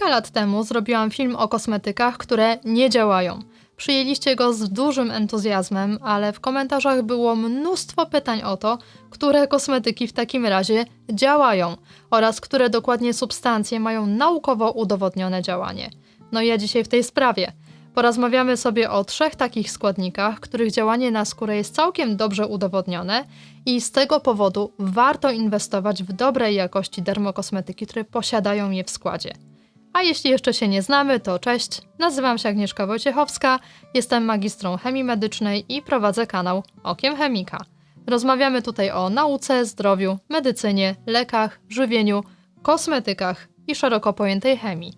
Kilka lat temu zrobiłam film o kosmetykach, które nie działają. Przyjęliście go z dużym entuzjazmem, ale w komentarzach było mnóstwo pytań o to, które kosmetyki w takim razie działają oraz które dokładnie substancje mają naukowo udowodnione działanie. No i ja dzisiaj w tej sprawie. Porozmawiamy sobie o trzech takich składnikach, których działanie na skórę jest całkiem dobrze udowodnione i z tego powodu warto inwestować w dobrej jakości dermokosmetyki, które posiadają je w składzie. A jeśli jeszcze się nie znamy, to cześć, nazywam się Agnieszka Wojciechowska, jestem magistrą chemii medycznej i prowadzę kanał Okiem Chemika. Rozmawiamy tutaj o nauce, zdrowiu, medycynie, lekach, żywieniu, kosmetykach i szeroko pojętej chemii.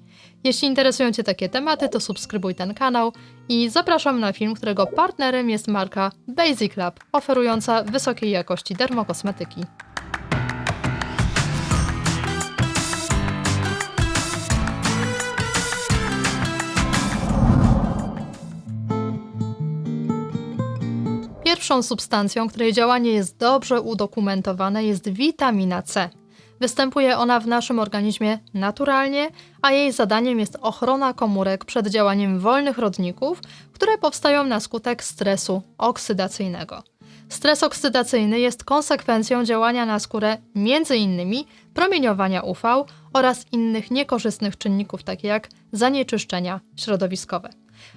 Jeśli interesują Cię takie tematy, to subskrybuj ten kanał i zapraszam na film, którego partnerem jest marka Basic Lab, oferująca wysokiej jakości dermokosmetyki. Pierwszą substancją, której działanie jest dobrze udokumentowane, jest witamina C. Występuje ona w naszym organizmie naturalnie, a jej zadaniem jest ochrona komórek przed działaniem wolnych rodników, które powstają na skutek stresu oksydacyjnego. Stres oksydacyjny jest konsekwencją działania na skórę m.in. promieniowania UV oraz innych niekorzystnych czynników, takie jak zanieczyszczenia środowiskowe.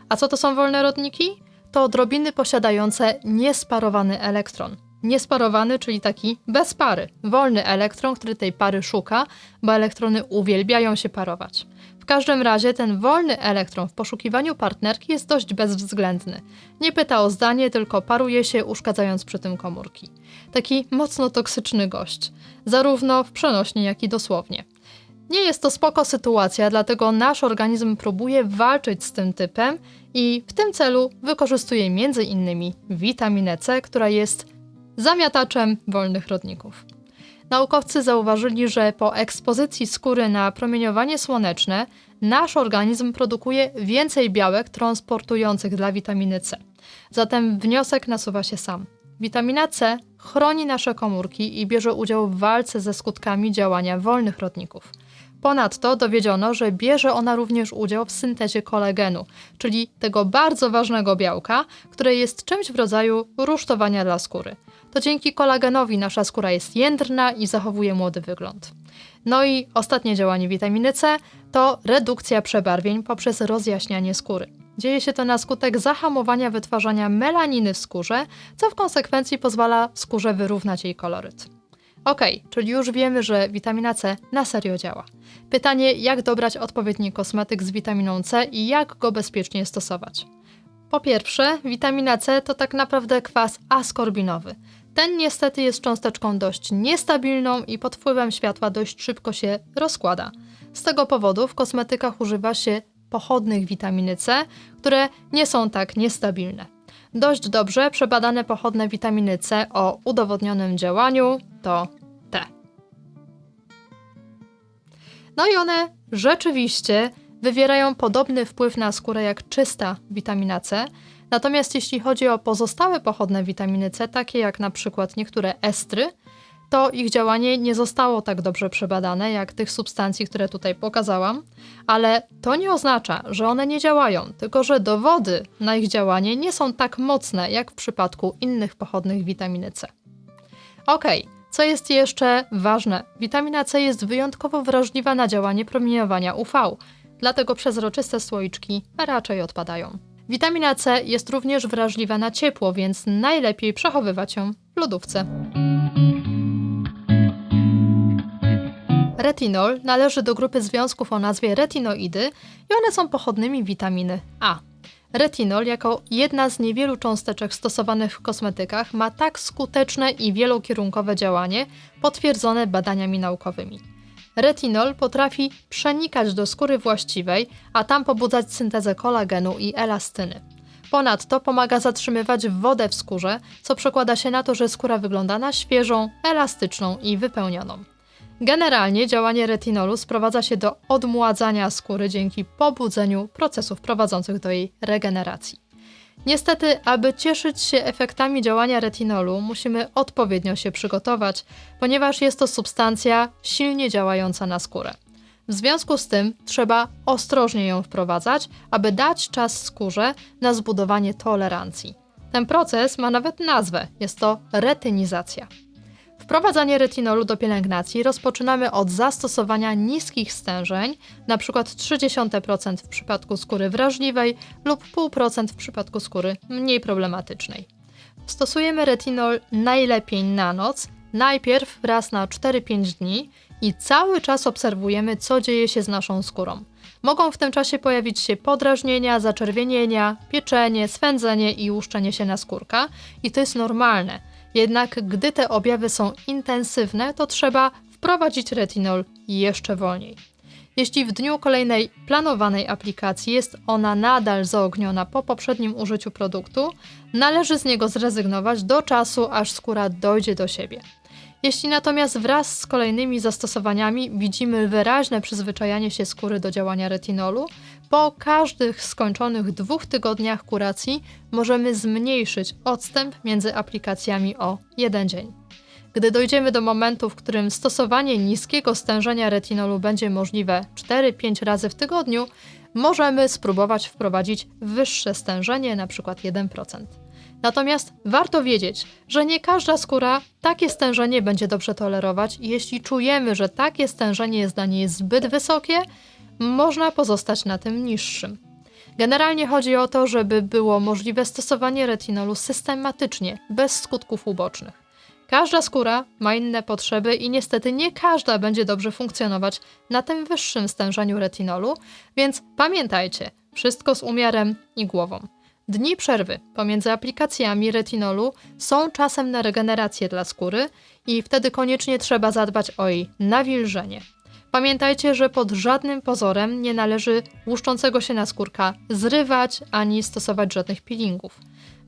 A co to są wolne rodniki? To drobiny posiadające niesparowany elektron. Niesparowany, czyli taki bez pary. Wolny elektron, który tej pary szuka, bo elektrony uwielbiają się parować. W każdym razie ten wolny elektron w poszukiwaniu partnerki jest dość bezwzględny. Nie pyta o zdanie, tylko paruje się, uszkadzając przy tym komórki. Taki mocno toksyczny gość, zarówno w przenośni, jak i dosłownie. Nie jest to spoko sytuacja, dlatego nasz organizm próbuje walczyć z tym typem i w tym celu wykorzystuje m.in. witaminę C, która jest zamiataczem wolnych rodników. Naukowcy zauważyli, że po ekspozycji skóry na promieniowanie słoneczne nasz organizm produkuje więcej białek transportujących dla witaminy C. Zatem wniosek nasuwa się sam. Witamina C chroni nasze komórki i bierze udział w walce ze skutkami działania wolnych rodników. Ponadto dowiedziono, że bierze ona również udział w syntezie kolagenu, czyli tego bardzo ważnego białka, które jest czymś w rodzaju rusztowania dla skóry. To dzięki kolagenowi nasza skóra jest jędrna i zachowuje młody wygląd. No i ostatnie działanie witaminy C to redukcja przebarwień poprzez rozjaśnianie skóry. Dzieje się to na skutek zahamowania wytwarzania melaniny w skórze, co w konsekwencji pozwala skórze wyrównać jej koloryt. Ok, czyli już wiemy, że witamina C na serio działa. Pytanie, jak dobrać odpowiedni kosmetyk z witaminą C i jak go bezpiecznie stosować? Po pierwsze, witamina C to tak naprawdę kwas askorbinowy. Ten niestety jest cząsteczką dość niestabilną i pod wpływem światła dość szybko się rozkłada. Z tego powodu w kosmetykach używa się pochodnych witaminy C, które nie są tak niestabilne. Dość dobrze przebadane pochodne witaminy C o udowodnionym działaniu to te. No i one rzeczywiście wywierają podobny wpływ na skórę jak czysta witamina C. Natomiast jeśli chodzi o pozostałe pochodne witaminy C, takie jak na przykład niektóre estry, to ich działanie nie zostało tak dobrze przebadane jak tych substancji, które tutaj pokazałam, ale to nie oznacza, że one nie działają, tylko że dowody na ich działanie nie są tak mocne jak w przypadku innych pochodnych witaminy C. Ok, co jest jeszcze ważne? Witamina C jest wyjątkowo wrażliwa na działanie promieniowania UV, dlatego przezroczyste słoiczki raczej odpadają. Witamina C jest również wrażliwa na ciepło, więc najlepiej przechowywać ją w lodówce. Retinol należy do grupy związków o nazwie retinoidy i one są pochodnymi witaminy A. Retinol, jako jedna z niewielu cząsteczek stosowanych w kosmetykach, ma tak skuteczne i wielokierunkowe działanie, potwierdzone badaniami naukowymi. Retinol potrafi przenikać do skóry właściwej, a tam pobudzać syntezę kolagenu i elastyny. Ponadto pomaga zatrzymywać wodę w skórze, co przekłada się na to, że skóra wygląda na świeżą, elastyczną i wypełnioną. Generalnie działanie retinolu sprowadza się do odmładzania skóry dzięki pobudzeniu procesów prowadzących do jej regeneracji. Niestety, aby cieszyć się efektami działania retinolu, musimy odpowiednio się przygotować, ponieważ jest to substancja silnie działająca na skórę. W związku z tym trzeba ostrożnie ją wprowadzać, aby dać czas skórze na zbudowanie tolerancji. Ten proces ma nawet nazwę jest to retynizacja. Wprowadzanie retinolu do pielęgnacji rozpoczynamy od zastosowania niskich stężeń, np. 0,3% w przypadku skóry wrażliwej lub 0,5% w przypadku skóry mniej problematycznej. Stosujemy retinol najlepiej na noc, najpierw raz na 4-5 dni i cały czas obserwujemy, co dzieje się z naszą skórą. Mogą w tym czasie pojawić się podrażnienia, zaczerwienienia, pieczenie, swędzenie i łuszczenie się na skórka i to jest normalne. Jednak gdy te objawy są intensywne, to trzeba wprowadzić retinol jeszcze wolniej. Jeśli w dniu kolejnej planowanej aplikacji jest ona nadal zaogniona po poprzednim użyciu produktu, należy z niego zrezygnować do czasu, aż skóra dojdzie do siebie. Jeśli natomiast wraz z kolejnymi zastosowaniami widzimy wyraźne przyzwyczajanie się skóry do działania retinolu, po każdych skończonych dwóch tygodniach kuracji możemy zmniejszyć odstęp między aplikacjami o jeden dzień. Gdy dojdziemy do momentu, w którym stosowanie niskiego stężenia retinolu będzie możliwe 4-5 razy w tygodniu, możemy spróbować wprowadzić wyższe stężenie, np. 1%. Natomiast warto wiedzieć, że nie każda skóra takie stężenie będzie dobrze tolerować jeśli czujemy, że takie stężenie jest dla niej zbyt wysokie, można pozostać na tym niższym. Generalnie chodzi o to, żeby było możliwe stosowanie retinolu systematycznie, bez skutków ubocznych. Każda skóra ma inne potrzeby i niestety nie każda będzie dobrze funkcjonować na tym wyższym stężeniu retinolu, więc pamiętajcie, wszystko z umiarem i głową. Dni przerwy pomiędzy aplikacjami retinolu są czasem na regenerację dla skóry i wtedy koniecznie trzeba zadbać o jej nawilżenie. Pamiętajcie, że pod żadnym pozorem nie należy łuszczącego się naskórka zrywać ani stosować żadnych peelingów.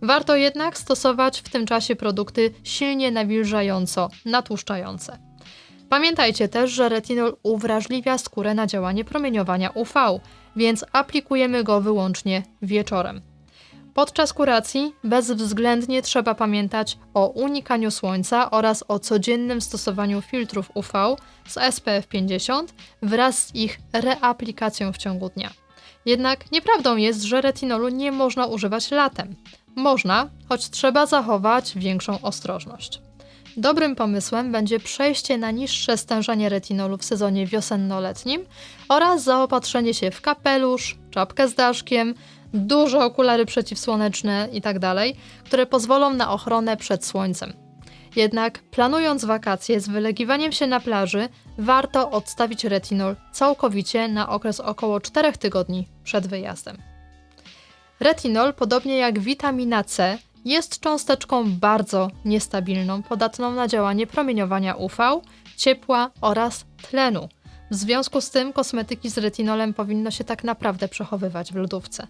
Warto jednak stosować w tym czasie produkty silnie nawilżająco, natłuszczające. Pamiętajcie też, że retinol uwrażliwia skórę na działanie promieniowania UV, więc aplikujemy go wyłącznie wieczorem. Podczas kuracji bezwzględnie trzeba pamiętać o unikaniu słońca oraz o codziennym stosowaniu filtrów UV z SPF 50 wraz z ich reaplikacją w ciągu dnia. Jednak nieprawdą jest, że retinolu nie można używać latem. Można, choć trzeba zachować większą ostrożność. Dobrym pomysłem będzie przejście na niższe stężenie retinolu w sezonie wiosenno-letnim oraz zaopatrzenie się w kapelusz, czapkę z daszkiem, duże okulary przeciwsłoneczne itd., tak które pozwolą na ochronę przed słońcem. Jednak planując wakacje z wylegiwaniem się na plaży, warto odstawić retinol całkowicie na okres około 4 tygodni przed wyjazdem. Retinol, podobnie jak witamina C, jest cząsteczką bardzo niestabilną, podatną na działanie promieniowania UV, ciepła oraz tlenu. W związku z tym kosmetyki z retinolem powinno się tak naprawdę przechowywać w lodówce.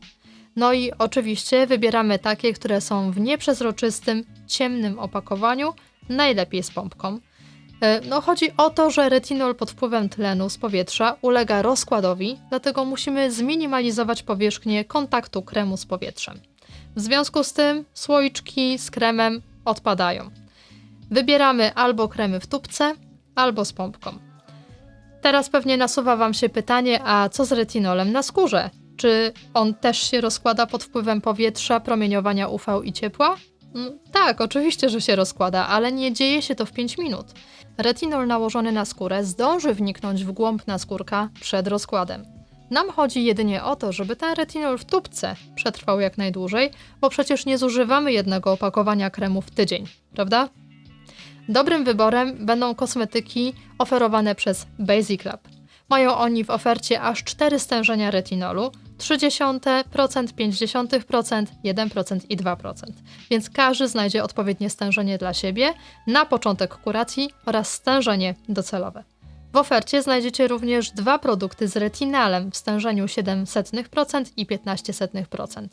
No i oczywiście wybieramy takie, które są w nieprzezroczystym, ciemnym opakowaniu, najlepiej z pompką. E, no, chodzi o to, że retinol pod wpływem tlenu z powietrza ulega rozkładowi, dlatego musimy zminimalizować powierzchnię kontaktu kremu z powietrzem. W związku z tym słoiczki z kremem odpadają. Wybieramy albo kremy w tubce, albo z pompką. Teraz pewnie nasuwa Wam się pytanie, a co z retinolem na skórze? Czy on też się rozkłada pod wpływem powietrza, promieniowania UV i ciepła? Mm, tak, oczywiście, że się rozkłada, ale nie dzieje się to w 5 minut. Retinol nałożony na skórę zdąży wniknąć w głąb naskórka przed rozkładem. Nam chodzi jedynie o to, żeby ten retinol w tubce przetrwał jak najdłużej, bo przecież nie zużywamy jednego opakowania kremu w tydzień, prawda? Dobrym wyborem będą kosmetyki oferowane przez Basic Lab. Mają oni w ofercie aż 4 stężenia retinolu, 0,3%, 0,5%, 1% i 2%. Więc każdy znajdzie odpowiednie stężenie dla siebie na początek kuracji oraz stężenie docelowe. W ofercie znajdziecie również dwa produkty z retinalem w stężeniu 0,07% i 0,15%.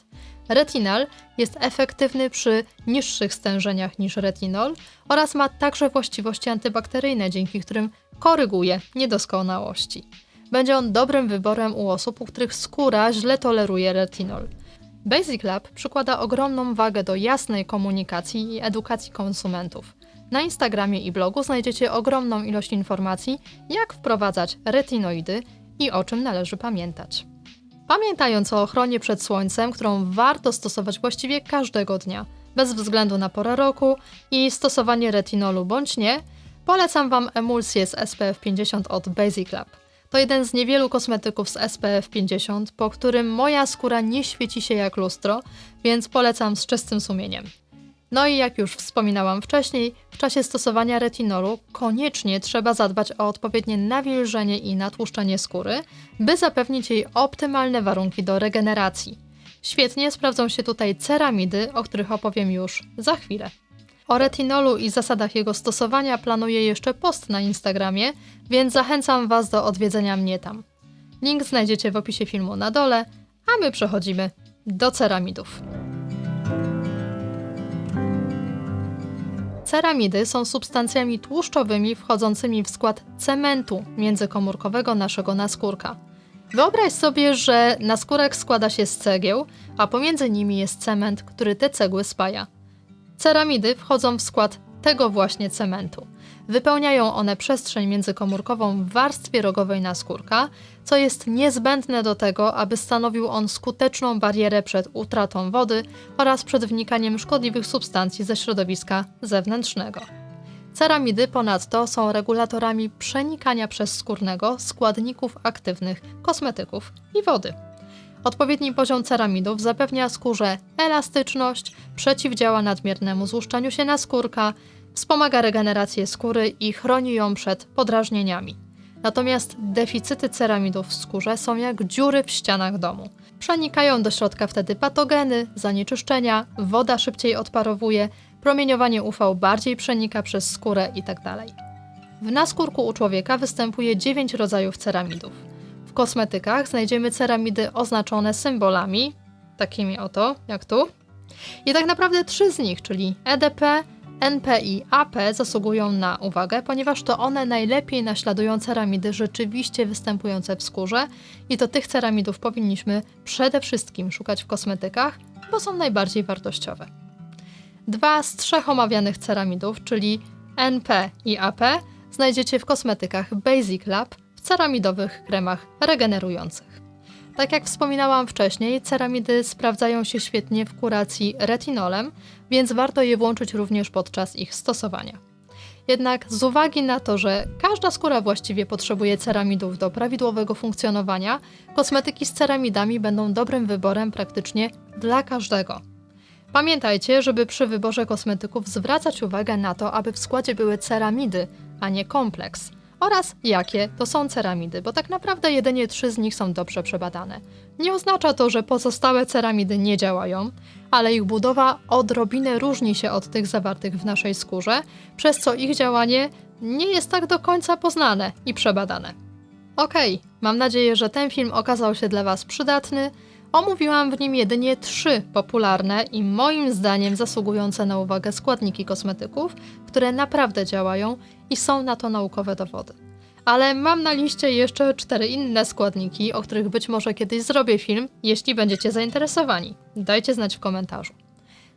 Retinal jest efektywny przy niższych stężeniach niż retinol oraz ma także właściwości antybakteryjne, dzięki którym koryguje niedoskonałości. Będzie on dobrym wyborem u osób, u których skóra źle toleruje retinol. Basic Lab przykłada ogromną wagę do jasnej komunikacji i edukacji konsumentów. Na Instagramie i blogu znajdziecie ogromną ilość informacji, jak wprowadzać retinoidy, i o czym należy pamiętać. Pamiętając o ochronie przed słońcem, którą warto stosować właściwie każdego dnia, bez względu na porę roku i stosowanie retinolu bądź nie, polecam Wam emulsję z SPF 50 od Basic Lab. To jeden z niewielu kosmetyków z SPF 50, po którym moja skóra nie świeci się jak lustro, więc polecam z czystym sumieniem. No i jak już wspominałam wcześniej, w czasie stosowania retinolu koniecznie trzeba zadbać o odpowiednie nawilżenie i natłuszczenie skóry, by zapewnić jej optymalne warunki do regeneracji. Świetnie sprawdzą się tutaj ceramidy, o których opowiem już za chwilę. O retinolu i zasadach jego stosowania planuję jeszcze post na Instagramie, więc zachęcam Was do odwiedzenia mnie tam. Link znajdziecie w opisie filmu na dole, a my przechodzimy do ceramidów. Ceramidy są substancjami tłuszczowymi wchodzącymi w skład cementu międzykomórkowego naszego naskórka. Wyobraź sobie, że naskórek składa się z cegieł, a pomiędzy nimi jest cement, który te cegły spaja. Ceramidy wchodzą w skład tego właśnie cementu. Wypełniają one przestrzeń międzykomórkową w warstwie rogowej naskórka, co jest niezbędne do tego, aby stanowił on skuteczną barierę przed utratą wody oraz przed wnikaniem szkodliwych substancji ze środowiska zewnętrznego. Ceramidy ponadto są regulatorami przenikania przez skórnego składników aktywnych, kosmetyków i wody. Odpowiedni poziom ceramidów zapewnia skórze elastyczność, przeciwdziała nadmiernemu złuszczaniu się naskórka, wspomaga regenerację skóry i chroni ją przed podrażnieniami. Natomiast deficyty ceramidów w skórze są jak dziury w ścianach domu. Przenikają do środka wtedy patogeny, zanieczyszczenia, woda szybciej odparowuje, promieniowanie UV bardziej przenika przez skórę itd. W naskórku u człowieka występuje 9 rodzajów ceramidów. Kosmetykach znajdziemy ceramidy oznaczone symbolami, takimi oto, jak tu. I tak naprawdę trzy z nich, czyli EDP, NP i AP zasługują na uwagę, ponieważ to one najlepiej naśladują ceramidy rzeczywiście występujące w skórze i to tych ceramidów powinniśmy przede wszystkim szukać w kosmetykach, bo są najbardziej wartościowe. Dwa z trzech omawianych ceramidów, czyli NP i AP, znajdziecie w kosmetykach Basic Lab ceramidowych kremach regenerujących. Tak jak wspominałam wcześniej, ceramidy sprawdzają się świetnie w kuracji retinolem, więc warto je włączyć również podczas ich stosowania. Jednak z uwagi na to, że każda skóra właściwie potrzebuje ceramidów do prawidłowego funkcjonowania, kosmetyki z ceramidami będą dobrym wyborem praktycznie dla każdego. Pamiętajcie, żeby przy wyborze kosmetyków zwracać uwagę na to, aby w składzie były ceramidy, a nie kompleks. Oraz jakie to są ceramidy, bo tak naprawdę jedynie trzy z nich są dobrze przebadane. Nie oznacza to, że pozostałe ceramidy nie działają, ale ich budowa odrobinę różni się od tych zawartych w naszej skórze, przez co ich działanie nie jest tak do końca poznane i przebadane. Okej, mam nadzieję, że ten film okazał się dla Was przydatny. Omówiłam w nim jedynie trzy popularne i moim zdaniem zasługujące na uwagę składniki kosmetyków, które naprawdę działają i są na to naukowe dowody. Ale mam na liście jeszcze cztery inne składniki, o których być może kiedyś zrobię film, jeśli będziecie zainteresowani. Dajcie znać w komentarzu.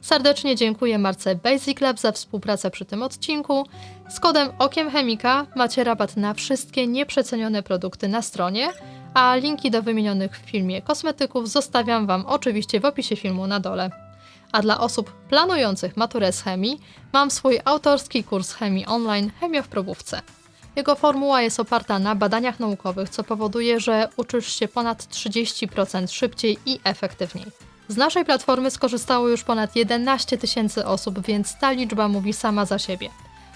Serdecznie dziękuję marce Basic Lab za współpracę przy tym odcinku. Z kodem Okiem Chemika macie rabat na wszystkie nieprzecenione produkty na stronie, a linki do wymienionych w filmie kosmetyków zostawiam Wam oczywiście w opisie filmu na dole. A dla osób planujących maturę z chemii mam swój autorski kurs chemii online Chemia w probówce. Jego formuła jest oparta na badaniach naukowych, co powoduje, że uczysz się ponad 30% szybciej i efektywniej. Z naszej platformy skorzystało już ponad 11 tysięcy osób, więc ta liczba mówi sama za siebie.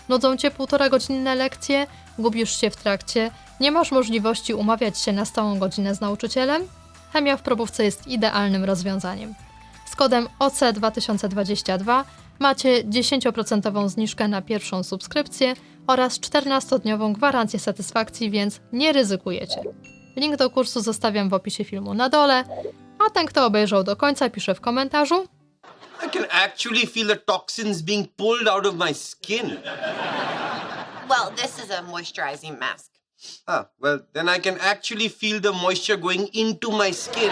Nudzą cię półtora godzinne lekcje, gubisz się w trakcie, nie masz możliwości umawiać się na stałą godzinę z nauczycielem? Chemia w probówce jest idealnym rozwiązaniem. Z kodem OC2022 macie 10% zniżkę na pierwszą subskrypcję oraz 14-dniową gwarancję satysfakcji, więc nie ryzykujecie. Link do kursu zostawiam w opisie filmu na dole, a ten, kto obejrzał do końca, pisze w komentarzu. I can actually feel the toxins being pulled out of my skin. Well, this is a moisturizing mask. Ah, well, then I can actually feel the moisture going into my skin.